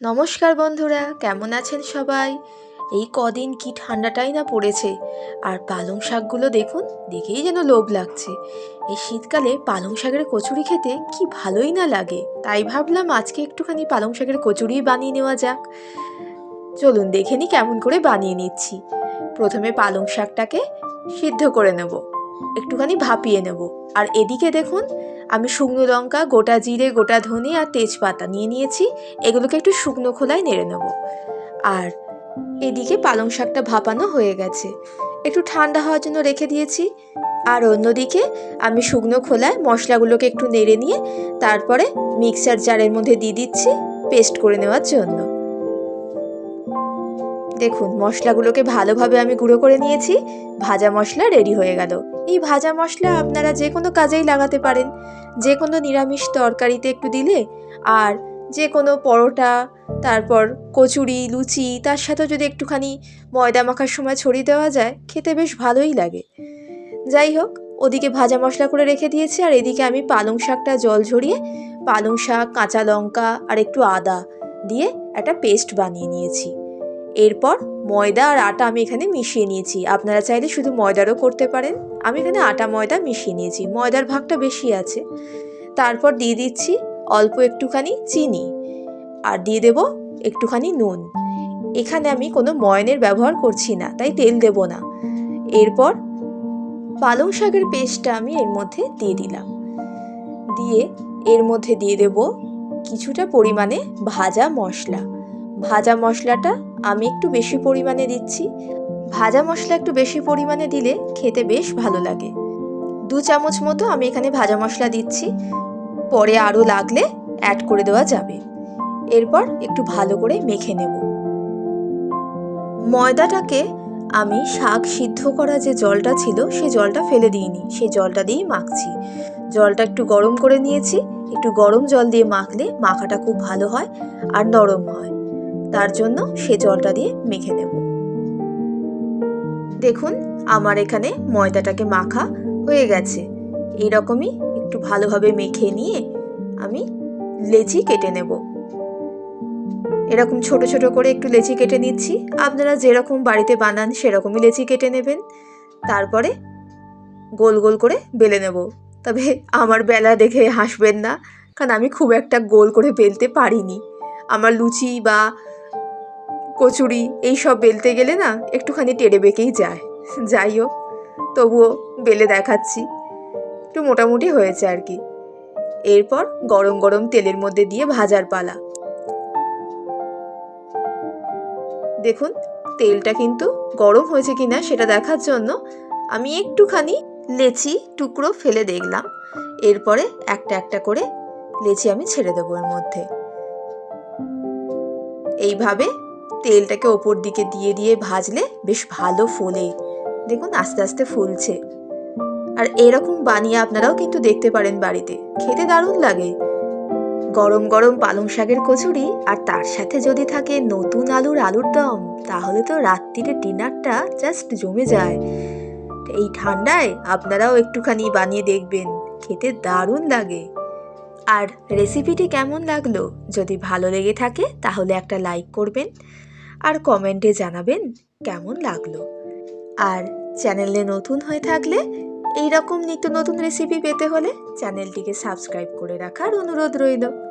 নমস্কার বন্ধুরা, কেমন আছেন সবাই? এই কদিন কি ঠান্ডাটাই না পড়েছে? আর পালং শাকগুলো দেখুন, দেখেই যেন লোভ লাগছে। এই শীতকালে পালং শাকের কচুরি খেতে কি ভালোই না লাগে। তাই ভাবলাম আজকে একটুখানি পালং শাকের কচুরি বানিয়ে নেওয়া যাক। চলুন দেখে নি কেমন করে বানিয়ে নিচ্ছি। প্রথমে পালং শাকটাকে সিদ্ধ করে নেব। একটুখানি ভাপিয়ে নেব। আর এদিকে দেখুন, আমি শুকনো লঙ্কা, গোটা জিরে, গোটা ধনে আর তেজপাতা নিয়ে নিয়েছি, এগুলোকে একটু শুকনো খোলায় নেড়ে নেব। আর এদিকে পালং শাকটা ভাপানো হয়ে গেছে। একটু ঠান্ডা হওয়ার জন্য রেখে দিয়েছি। আর অন্যদিকে আমি শুকনো খোলায় মশলাগুলোকে একটু নেড়ে নিয়ে, তারপরে মিক্সার জারের মধ্যে দিয়ে দিচ্ছি, পেস্ট করে নেওয়ার জন্য। দেখুন, মশলাগুলোকে ভালোভাবে আমি গুঁড়ো করে নিয়েছি। ভাজা মশলা রেডি হয়ে গেল। এই ভাজা মশলা আপনারা যে কোনো কাজেই লাগাতে পারেন। যে কোনো নিরামিষ তরকারিতে একটু দিলে, আর যে কোনো পরোটা, তারপর কচুরি, লুচি, তার সাথেও যদি একটুখানি ময়দা মাখার সময় ছড়িয়ে দেওয়া যায়, খেতে বেশ ভালোই লাগে। যাই হোক, ওদিকে ভাজা মশলা করে রেখে দিয়েছি, আর এদিকে আমি পালং শাকটা জল ঝরিয়ে, পালং শাক, কাঁচা লঙ্কা, আর একটু আদা দিয়ে একটা পেস্ট বানিয়ে নিয়েছি। এরপর ময়দা আর আটা আমি এখানে মিশিয়ে নিয়েছি। আপনারা চাইলে শুধু ময়দারও করতে পারেন। আমি এখানে আটা, ময়দা মিশিয়ে নিয়েছি। ময়দার ভাগটা বেশি আছে। তারপর দিয়ে দিচ্ছি অল্প একটুখানি চিনি আর দিয়ে দেব একটুখানি নুন। এখানে আমি কোনো ময়নের ব্যবহার করছি না, তাই তেল দেব না। এরপর পালং শাকের পেস্টটা আমি এর মধ্যে দিয়ে দিলাম। দিয়ে এর মধ্যে দিয়ে দেব কিছুটা পরিমাণে ভাজা মশলা। ভাজা মশলাটা আমি একটু বেশি পরিমাণে দিচ্ছি। ভাজা মশলা একটু বেশি পরিমাণে দিলে খেতে বেশ ভালো লাগে। দু চামচ মতো আমি এখানে ভাজা মশলা দিচ্ছি। পরে আরও লাগলে অ্যাড করে দেওয়া যাবে। এরপর একটু ভালো করে মেখে নেব। ময়দাটাকে আমি শাক সিদ্ধ করা যে জলটা ছিল সেই জলটা ফেলে দিইনি। সেই জলটা দিয়েই মাখছি। জলটা একটু গরম করে নিয়েছি। একটু গরম জল দিয়ে মাখলে মাখাটা খুব ভালো হয় আর নরম হয়। তার জন্য সে জলটা দিয়ে মেখে নেব। দেখুন, আমার এখানে ময়দাটাকে মাখা হয়ে গেছে। এইরকমই একটু ভালোভাবে মেখে নিয়ে আমি লেচি কেটে নেব। এরকম ছোট ছোট করে একটু লেচি কেটে নিচ্ছি। আপনারা যেরকম বাড়িতে বানান সেরকমই লেচি কেটে নেবেন। তারপরে গোল গোল করে বেলে নেব। তবে আমার বেলা দেখে হাসবেন না, কারণ আমি খুব একটা গোল করে বেলতে পারিনি। আমার লুচি বা কচুরি এই সব বেলতে গেলে না একটুখানি টেড়ে বেঁকেই যায়। যাই হোক, তবুও বেলে দেখাচ্ছি। একটু মোটামুটি হয়েছে আর কি। এরপর গরম গরম তেলের মধ্যে দিয়ে ভাজার পালা। দেখুন, তেলটা কিন্তু গরম হয়েছে কিনা সেটা দেখার জন্য আমি একটুখানি লেচি টুকরো ফেলে দেখলাম। এরপরে একটা একটা করে লেচি আমি ছেড়ে দেবো এর মধ্যে। এইভাবে তেলটাকে ওপর দিকে দিয়ে দিয়ে ভাজলে বেশ ভালো ফোলে। দেখুন, আস্তে আস্তে ফুলছে। আর এরকম বানিয়ে আপনারাও কিন্তু দেখতে পারেন বাড়িতে। খেতে দারুণ লাগে। গরম গরম পালং শাকের কচুরি আর তার সাথে যদি থাকে নতুন আলুর আলুর দম, তাহলে তো রাত্রিরে ডিনারটা জাস্ট জমে যায়। এই ঠান্ডায় আপনারাও একটুখানি বানিয়ে দেখবেন। খেতে দারুণ লাগে। আর রেসিপিটি কেমন লাগল? যদি ভালো লেগে থাকে, তাহলে একটা লাইক করবেন আর কমেন্টে জানাবেন কেমন লাগল। আর চ্যানেলে নতুন হয়ে থাকলে এই রকম নিত্য নতুন রেসিপি পেতে হলে চ্যানেলটিকে সাবস্ক্রাইব করে রাখার অনুরোধ রইল।